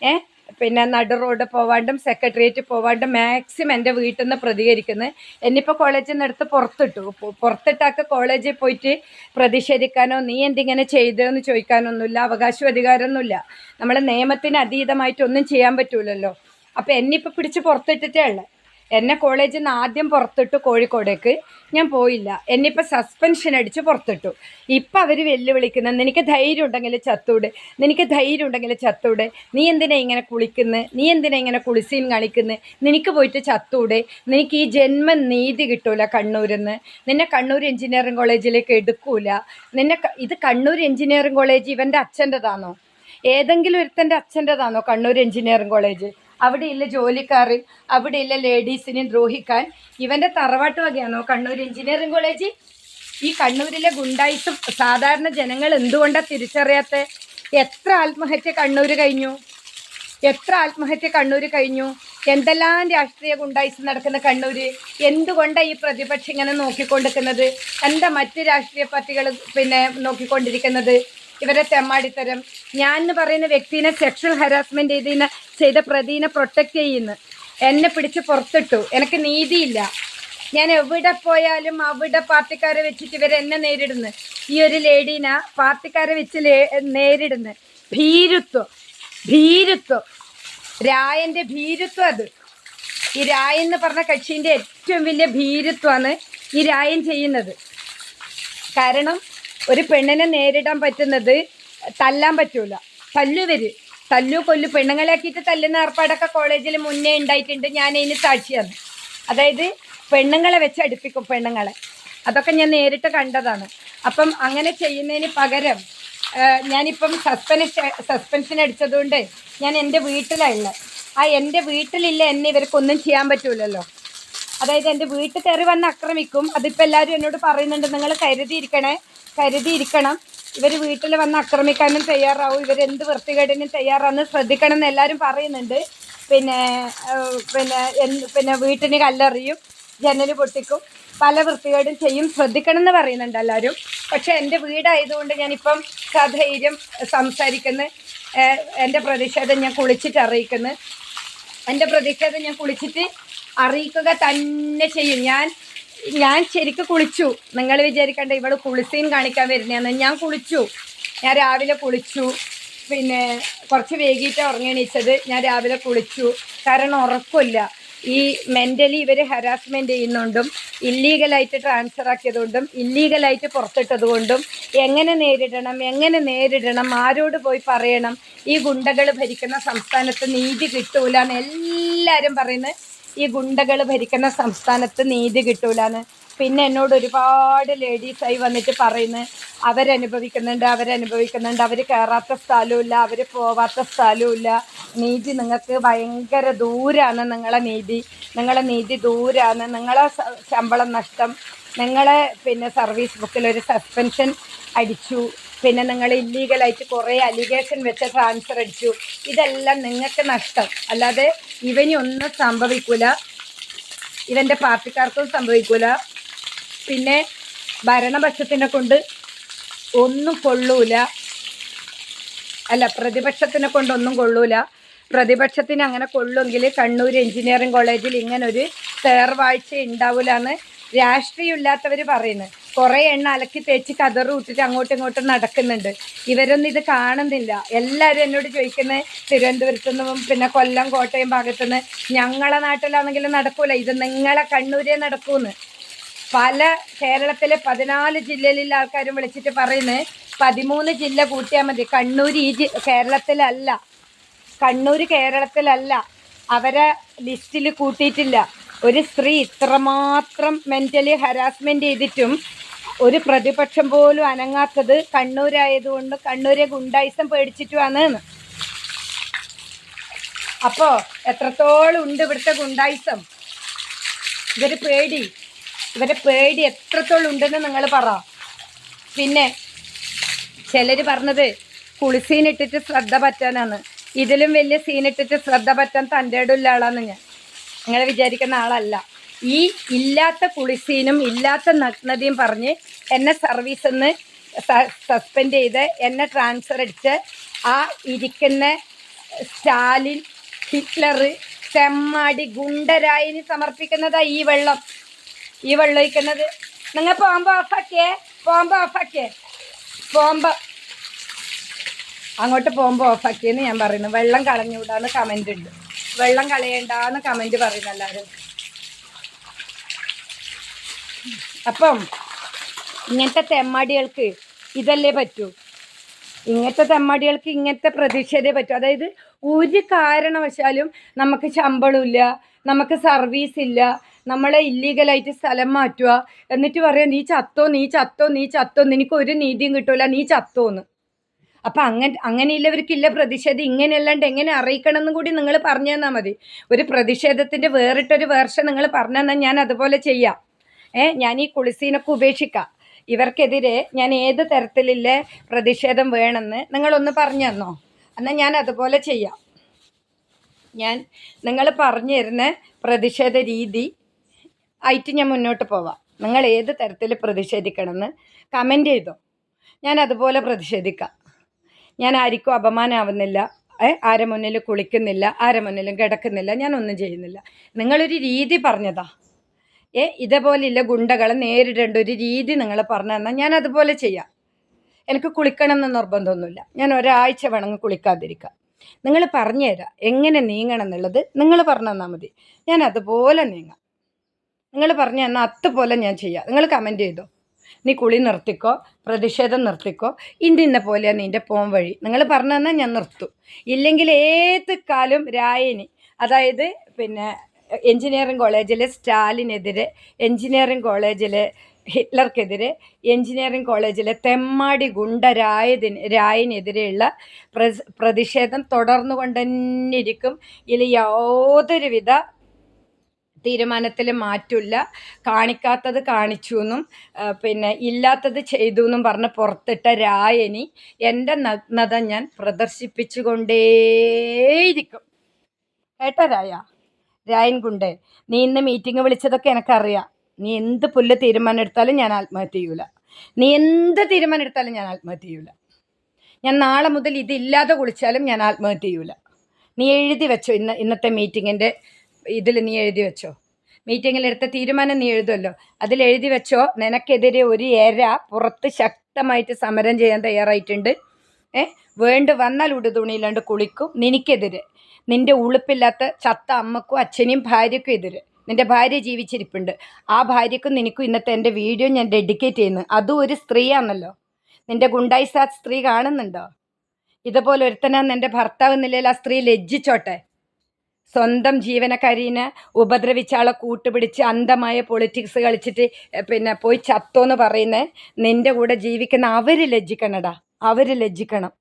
ഏ? പിന്നെ നടു റോഡ് പോവാണ്ടും സെക്രട്ടേറിയറ്റ് പോവാണ്ടും മാക്സിമം എന്റെ വീട്ടിൽ നിന്ന് പ്രതികരിക്കുന്നത് എന്നിപ്പോൾ കോളേജിൽ നിന്ന് എടുത്ത് പുറത്തിട്ടു പുറത്തിട്ടൊക്കെ കോളേജിൽ പോയിട്ട് പ്രതിഷേധിക്കാനോ നീ എന്തിങ്ങനെ ചെയ്തതെന്ന് ചോദിക്കാനൊന്നുമില്ല അവകാശവും അധികാരമൊന്നുമില്ല. നമ്മളെ നിയമത്തിന് അതീതമായിട്ട് ഒന്നും ചെയ്യാൻ പറ്റൂലല്ലോ. അപ്പോൾ എന്നിപ്പോൾ പിടിച്ച് പുറത്തിട്ടിട്ടേ ഉള്ളത് എന്നെ കോളേജിൽ നിന്ന് ആദ്യം പുറത്തിട്ടു കോഴിക്കോടേക്ക്. ഞാൻ പോയില്ല. എന്നിപ്പോൾ സസ്പെൻഷൻ അടിച്ച് പുറത്തിട്ടു. ഇപ്പം അവർ വെല്ലുവിളിക്കുന്നത് നിനക്ക് ധൈര്യം ഉണ്ടെങ്കിൽ ചത്തൂടെ നിനക്ക് ധൈര്യം ഉണ്ടെങ്കിൽ ചത്തൂടെ നീ എന്തിനാ ഇങ്ങനെ കുളിക്കുന്നത് നീ എന്തിനാ ഇങ്ങനെ കുളിസീൻ കളിക്കുന്നത് നിനക്ക് പോയിട്ട് ചത്തൂടെ നിനക്ക് ഈ ജന്മം നീതി കിട്ടൂല കണ്ണൂരിൽ നിന്ന് നിന്നെ കണ്ണൂർ എഞ്ചിനീയറിംഗ് കോളേജിലേക്ക് എടുക്കൂല. നിന്നെ ഇത് കണ്ണൂർ എഞ്ചിനീയറിംഗ് കോളേജ് ഇവന്റെ അച്ഛന്റെതാണോ ഏതെങ്കിലും ഒരുത്തന്റെ അച്ഛന്റെതാണോ കണ്ണൂർ എഞ്ചിനീയറിംഗ് കോളേജ് അവിടെയില്ല ജോലിക്കാരിൽ അവിടെയില്ല ലേഡീസിനെയും ദ്രോഹിക്കാൻ. ഇവന്റെ തറവാട്ട് വകയാണോ? Kannur engineering college? ഈ കണ്ണൂരിലെ ഗുണ്ടായിസം സാധാരണ ജനങ്ങൾ എന്തുകൊണ്ടാണ് തിരിച്ചറിയാത്ത? എത്ര ആത്മഹത്യ കണ്ണൂർ കഴിഞ്ഞു? എത്ര ആത്മഹത്യ കണ്ണൂർ കഴിഞ്ഞു? എന്തെല്ലാം രാഷ്ട്രീയ ഗുണ്ടായിസ് നടക്കുന്ന കണ്ണൂര്? എന്തുകൊണ്ടാണ് ഈ പ്രതിപക്ഷം ഇങ്ങനെ നോക്കിക്കൊണ്ടിരിക്കുന്നത്? എന്താ മറ്റ് രാഷ്ട്രീയ പാർട്ടികൾ പിന്നെ നോക്കിക്കൊണ്ടിരിക്കുന്നത്? ഇവരെ തെമ്മാടിത്തരം. ഞാൻ എന്ന് പറയുന്ന വ്യക്തിനെ സെക്ഷൽ ഹരാസ്മെന്റ് ചെയ്തതിന് ചെയ്ത പ്രതിനെ പ്രൊട്ടക്റ്റ് ചെയ്യുന്നു. എന്നെ പിടിച്ച് പുറത്തിട്ടു. എനിക്ക് നീതിയില്ല. ഞാൻ എവിടെ പോയാലും അവിടെ പാർട്ടിക്കാരെ വെച്ചിട്ട് ഇവരെ എന്നെ നേരിടുന്നു. ഈ ഒരു ലേഡീനെ പാർട്ടിക്കാരെ വെച്ച് നേരിടുന്നു. ഭീരുത്വം. ഭീരുത്വം. രായന്റെ ഭീരുത്വം അത്. ഈ രായൻ എന്ന് പറഞ്ഞ കക്ഷീന്റെ ഏറ്റവും വലിയ ഭീരുത്വമാണ് ഈ രായൻ ചെയ്യുന്നത്. കാരണം ഒരു പെണ്ണിനെ നേരിടാൻ പറ്റുന്നത് തല്ലാൻ പറ്റൂല. തല്ലുവര് തല്ലു കൊല്ലു. പെണ്ണുങ്ങളാക്കിയിട്ട് തല്ലുന്ന ഏർപ്പാടൊക്കെ കോളേജിൽ മുന്നേ ഉണ്ടായിട്ടുണ്ട്. ഞാൻ അതിന് സാക്ഷിയാണ്. അതായത് പെണ്ണുങ്ങളെ വെച്ച് അടുപ്പിക്കും പെണ്ണുങ്ങളെ. അതൊക്കെ ഞാൻ നേരിട്ട് കണ്ടതാണ്. അപ്പം അങ്ങനെ ചെയ്യുന്നതിന് പകരം ഞാനിപ്പം സസ്പെൻഷൻ സസ്പെൻഷൻ അടിച്ചതുകൊണ്ട് ഞാൻ എന്റെ വീട്ടിലാണ് ആ എന്റെ വീട്ടിലില്ല എന്നെ ഇവർക്കൊന്നും ചെയ്യാൻ പറ്റൂലല്ലോ. അതായത് എന്റെ വീട്ടിൽ കയറി വന്ന് ആക്രമിക്കും അതിപ്പോൾ എല്ലാവരും എന്നോട് പറയുന്നുണ്ട് നിങ്ങൾ കരുതിയിരിക്കണേ കരുതിയിരിക്കണം. ഇവർ വീട്ടിൽ വന്ന് ആക്രമിക്കാനും തയ്യാറാവും. ഇവരെന്ത് വൃത്തികേടിനും തയ്യാറാണെന്ന് ശ്രദ്ധിക്കണം എന്ന് എല്ലാവരും പറയുന്നുണ്ട്. പിന്നെ പിന്നെ പിന്നെ വീട്ടിന് കല്ലെറിയും ജനൽ പൊട്ടിക്കും പല വൃത്തികേടും ചെയ്യും. ശ്രദ്ധിക്കണം എന്ന് പറയുന്നുണ്ട് എല്ലാവരും. പക്ഷെ എന്റെ വീടായതുകൊണ്ട് ഞാനിപ്പം സധൈര്യം സംസാരിക്കുന്നു. എന്റെ പ്രതിഷേധം ഞാൻ കുളിച്ചിട്ട് അറിയിക്കുന്നു. എന്റെ പ്രതിഷേധം ഞാൻ കുളിച്ചിട്ട് അറിയിക്കുക തന്നെ ചെയ്യും. ഞാൻ ഞാൻ ശരിക്കും കുളിച്ചു. നിങ്ങൾ വിചാരിക്കണ്ട ഇവിടെ കുളിസീൻ കാണിക്കാൻ വരുന്നതെന്ന് ഞാൻ കുളിച്ചു. ഞാൻ രാവിലെ കുളിച്ചു. പിന്നെ കുറച്ച് വൈകിട്ട് ഉറങ്ങിണീച്ചത് ഞാൻ രാവിലെ കുളിച്ചു. കാരണം ഉറക്കമില്ല. ഈ മെന്റലി ഇവർ ഹരാസ്മെന്റ് ചെയ്യുന്നുണ്ടും ഇല്ലീഗലായിട്ട് ട്രാൻസ്ഫർ ആക്കിയതുകൊണ്ടും ഇല്ലീഗലായിട്ട് പുറത്തിട്ടതുകൊണ്ടും എങ്ങനെ നേരിടണം എങ്ങനെ നേരിടണം ആരോട് പോയി പറയണം ഈ ഗുണ്ടകൾ ഭരിക്കുന്ന സംസ്ഥാനത്ത് നീതി കിട്ടൂല എല്ലാവരും പറയുന്നത് ഈ ഗുണ്ടകൾ ഭരിക്കുന്ന സംസ്ഥാനത്ത് നീതി കിട്ടൂലെന്ന്. പിന്നെ എന്നോട് ഒരുപാട് ലേഡീസായി വന്നിട്ട് പറയുന്നത് അവരനുഭവിക്കുന്നുണ്ട് അവരനുഭവിക്കുന്നുണ്ട്. അവർ കയറാത്ത സ്ഥലമില്ല അവർ പോവാത്ത സ്ഥലമില്ല നീതി നിങ്ങൾക്ക് ഭയങ്കര ദൂരാണ് നിങ്ങളെ നീതി. നിങ്ങളെ നീതി ദൂരാണ്. നിങ്ങളെ ശമ്പളം നഷ്ടം. നിങ്ങളെ പിന്നെ സർവീസ് ബുക്കിൽ ഒരു സസ്പെൻഷൻ അടിച്ചു. പിന്നെ നിങ്ങൾ ഇല്ലീഗലായിട്ട് കുറേ അലിഗേഷൻ വെച്ച ട്രാൻസ്ഫർ അടിച്ചു. ഇതെല്ലാം നിങ്ങൾക്ക് നഷ്ടം. അല്ലാതെ ഇവനി ഒന്നും സംഭവിക്കൂല. ഇവന്റെ പാർട്ടിക്കാർക്കും സംഭവിക്കൂല. പിന്നെ ഭരണപക്ഷത്തിനെ കൊണ്ട് ഒന്നും കൊള്ളൂല. അല്ല പ്രതിപക്ഷത്തിനെ കൊണ്ടൊന്നും കൊള്ളൂല. പ്രതിപക്ഷത്തിന് അങ്ങനെ കൊള്ളുമെങ്കിൽ കണ്ണൂർ എഞ്ചിനീയറിംഗ് കോളേജിൽ ഇങ്ങനൊരു തേർവാഴ്ച ഉണ്ടാവില്ലാന്ന് രാഷ്ട്രീയം ഇല്ലാത്തവർ പറയുന്നത് കുറേ എണ്ണ അലക്കി തേച്ച് കതറൂട്ടിട്ട് അങ്ങോട്ടും ഇങ്ങോട്ടും നടക്കുന്നുണ്ട്. ഇവരൊന്നും ഇത് കാണുന്നില്ല. എല്ലാവരും എന്നോട് ചോദിക്കുന്നത് തിരുവനന്തപുരത്തു നിന്നും പിന്നെ കൊല്ലം കോട്ടയം ഭാഗത്തു നിന്ന് ഞങ്ങളെ നാട്ടിലാണെങ്കിലും നടക്കൂല. ഇത് നിങ്ങളെ കണ്ണൂരേ നടക്കൂന്ന്. പല കേരളത്തിലെ പതിനാല് ജില്ലയിലുള്ള ആൾക്കാരും വിളിച്ചിട്ട് പറയുന്നത് പതിമൂന്ന് ജില്ല കൂട്ടിയാൽ മതി. കണ്ണൂർ ഈ ജി കേരളത്തിലല്ല. കണ്ണൂർ കേരളത്തിലല്ല. അവരെ ലിസ്റ്റിൽ കൂട്ടിയിട്ടില്ല. ഒരു സ്ത്രീ ഇത്രമാത്രം മെന്റലി ഹരാസ്മെന്റ് ചെയ്തിട്ടും ഒരു പ്രതിപക്ഷം പോലും അനങ്ങാത്തത് കണ്ണൂരായതുകൊണ്ട് കണ്ണൂരെ ഗുണ്ടായിസം പേടിച്ചിട്ടുമാണ് അപ്പോൾ എത്രത്തോളം ഉണ്ട് ഇവിടുത്തെ ഗുണ്ടായിസം? ഇവർ പേടി. ഇവരെ പേടി എത്രത്തോളം ഉണ്ടെന്ന് നിങ്ങൾ പറ. പിന്നെ ചിലർ പറഞ്ഞത് കുളിസീനിട്ടിട്ട് ശ്രദ്ധ പറ്റാനാണ്. ഇതിലും വലിയ സീനിട്ടിട്ട് ശ്രദ്ധ പറ്റാൻ തന്റെ ഇടമുള്ള ആളാണ് ഞാൻ. നിങ്ങൾ വിചാരിക്കുന്ന ആളല്ല. ഈ ഇല്ലാത്ത കുളിസീനും ഇല്ലാത്ത നഗ്നതയും പറഞ്ഞ് എന്നെ സർവീസിൽ നിന്ന് സസ്പെൻഡ് ചെയ്ത് എന്നെ ട്രാൻസ്ഫർ അടിച്ച് ആ ഇരിക്കുന്ന സ്റ്റാലിൻ ഹിറ്റ്ലർ തെമ്മാടി ഗുണ്ടരായിന് സമർപ്പിക്കുന്നതാ ഈ വെള്ളം. ഈ വെള്ളം ഒഴിക്കുന്നത്. നിങ്ങൾ പോകുമ്പോൾ ഓഫാക്കിയേ പോകുമ്പോൾ ഓഫാക്കിയേ പോകുമ്പോൾ അങ്ങോട്ട് പോകുമ്പോൾ ഓഫാക്കിയെന്ന് ഞാൻ പറയുന്നു. വെള്ളം കളഞ്ഞുകൂടാന്ന് കമന്റ് ഉണ്ട്. വെള്ളം കളയണ്ടെന്ന് കമന്റ് പറയുന്നു എല്ലാവരും അപ്പം ഇങ്ങനത്തെ തെമ്മാടികൾക്ക് ഇതല്ലേ പറ്റൂ? ഇങ്ങനത്തെ തെമ്മാടികൾക്ക് ഇങ്ങനത്തെ പ്രതിഷേധേ പറ്റൂ. അതായത് ഒരു കാരണവശാലും നമുക്ക് ശമ്പളമില്ല നമുക്ക് സർവീസ് ഇല്ല നമ്മളെ ഇല്ലീഗലായിട്ട് സ്ഥലം മാറ്റുക. എന്നിട്ട് പറയാം നീ ചത്തോ നീ ചത്തോ നീ ചത്തോ നിനക്ക് ഒരു നീതിയും കിട്ടൂല നീ ചത്തോന്ന്. അപ്പം അങ്ങനെ അങ്ങനെയുള്ളവർക്കില്ല പ്രതിഷേധം. ഇങ്ങനെയല്ലാണ്ട് എങ്ങനെ അറിയിക്കണം എന്നും കൂടി നിങ്ങൾ പറഞ്ഞു തന്നാൽ മതി. ഒരു പ്രതിഷേധത്തിന്റെ വേറിട്ടൊരു വേർഷൻ നിങ്ങൾ പറഞ്ഞു തന്നാൽ ഞാൻ അതുപോലെ ചെയ്യാം. ഏ ഞാൻ ഈ കുളിസീനൊക്കെ ഉപേക്ഷിക്കാം. ഇവർക്കെതിരെ ഞാൻ ഏത് തരത്തിലുള്ള പ്രതിഷേധം വേണമെന്ന് നിങ്ങളൊന്ന് പറഞ്ഞു തന്നോ? എന്നാൽ ഞാൻ അതുപോലെ ചെയ്യാം. ഞാൻ നിങ്ങൾ പറഞ്ഞു തരുന്ന പ്രതിഷേധ രീതി ആയിട്ട് ഞാൻ മുന്നോട്ട് പോവാം. നിങ്ങൾ ഏത് തരത്തിൽ പ്രതിഷേധിക്കണമെന്ന് കമന്റ് ചെയ്തോ? ഞാൻ അതുപോലെ പ്രതിഷേധിക്കാം. ഞാൻ ആർക്കും അപമാനാവുന്നില്ല ആരെ മുന്നിൽ കുളിക്കുന്നില്ല ആരെ മുന്നിലും കിടക്കുന്നില്ല ഞാൻ ഒന്നും ചെയ്യുന്നില്ല. നിങ്ങളൊരു രീതി പറഞ്ഞതാ. ഏ ഇതേപോലെയുള്ള ഗുണ്ടകളെ നേരിടേണ്ട ഒരു രീതി നിങ്ങൾ പറഞ്ഞു തന്നാൽ ഞാൻ അതുപോലെ ചെയ്യാം. എനിക്ക് കുളിക്കണം എന്ന് നിർബന്ധമൊന്നുമില്ല. ഞാൻ ഒരാഴ്ച വേണമെങ്കിൽ കുളിക്കാതിരിക്കാം നിങ്ങൾ പറഞ്ഞു തരാം എങ്ങനെ നീങ്ങണം എന്നുള്ളത് നിങ്ങൾ പറഞ്ഞു തന്നാൽ മതി. ഞാൻ അതുപോലെ നീങ്ങാം. നിങ്ങൾ പറഞ്ഞു തന്നാൽ അതുപോലെ ഞാൻ ചെയ്യാം. നിങ്ങൾ കമന്റ് ചെയ്തോ? നീ കുളി നിർത്തിക്കോ പ്രതിഷേധം നിർത്തിക്കോ ഇന്ന പോലെയാണ് നിന്റെ പോം വഴി. നിങ്ങൾ പറഞ്ഞു തന്നാൽ ഞാൻ നിർത്തും. ഇല്ലെങ്കിൽ ഏത് കാലം രായനി. അതായത് പിന്നെ എഞ്ചിനീയറിംഗ് കോളേജിലെ സ്റ്റാലിനെതിരെ എഞ്ചിനീയറിംഗ് കോളേജിലെ ഹിറ്റ്ലർക്കെതിരെ എഞ്ചിനീയറിംഗ് കോളേജിലെ തെമ്മാടി ഗുണ്ട രായതിന് രായനെതിരെയുള്ള പ്രതിഷേധം തുടർന്നുകൊണ്ട് തന്നെ ഇരിക്കും ഇതിൽ യാതൊരുവിധ തീരുമാനത്തിൽ മാറ്റില്ല. കാണിക്കാത്തത് കാണിച്ചു എന്നും പിന്നെ ഇല്ലാത്തത് ചെയ്തു എന്നും പറഞ്ഞ് പുറത്തിട്ട രായനി എന്റെ നഗ്നത ഞാൻ പ്രദർശിപ്പിച്ചു കൊണ്ടേയിരിക്കും കേട്ടോ രായ? രായൻ ഗുണ്ടേ നീ ഇന്ന് മീറ്റിംഗ് വിളിച്ചതൊക്കെ എനിക്കറിയാം. നീ എന്ത് പുല്ല് തീരുമാനം എടുത്താലും ഞാൻ ആത്മഹത്യ ചെയ്യൂല. നീ എന്ത് തീരുമാനം എടുത്താലും ഞാൻ ആത്മഹത്യ ചെയ്യൂല. ഞാൻ നാളെ മുതൽ ഇതില്ലാതെ കുളിച്ചാലും ഞാൻ ആത്മഹത്യ ചെയ്യൂല. നീ എഴുതി വെച്ചോ ഇന്ന് ഇന്നത്തെ മീറ്റിങ്ങിന്റെ ഇതിൽ നീ എഴുതി വെച്ചോ. മീറ്റിങ്ങിൽ എടുത്ത തീരുമാനം നീ എഴുതുമല്ലോ അതിൽ എഴുതി വെച്ചോ നിനക്കെതിരെ ഒരു എര പുറത്ത് ശക്തമായിട്ട് സമരം ചെയ്യാൻ തയ്യാറായിട്ടുണ്ട്. ഏ വേണ്ട വന്നാൽ ഉടുതുണിയില്ലാണ്ട് കുളിക്കും നിനക്കെതിരെ. നിന്റെ ഉളുപ്പില്ലാത്ത ചത്ത അമ്മക്കും അച്ഛനെയും ഭാര്യക്കും എതിരെ. നിന്റെ ഭാര്യ ജീവിച്ചിരിപ്പുണ്ട്. ആ ഭാര്യക്കും നിനക്കും ഇന്നത്തെ എന്റെ വീഡിയോ ഞാൻ ഡെഡിക്കേറ്റ് ചെയ്യുന്നു. അതും ഒരു സ്ത്രീയാണല്ലോ. നിന്റെ ഗുണ്ടായി ആ സ്ത്രീ കാണുന്നുണ്ടോ? ഇതുപോലെ ഒരുത്തനാന്ന് എന്റെ ഭർത്താവ് നിലയിൽ ആ സ്ത്രീ ലജ്ജിച്ചോട്ടെ. സ്വന്തം ജീവനക്കാരീനെ ഉപദ്രവിച്ച ആളെ കൂട്ടുപിടിച്ച് അന്ധമായ പൊളിറ്റിക്സ് കളിച്ചിട്ട് പിന്നെ പോയി ചത്തോന്ന് പറയുന്നേ നിന്റെ കൂടെ ജീവിക്കുന്ന അവർ ലജ്ജിക്കണടാ. അവർ ലജ്ജിക്കണം.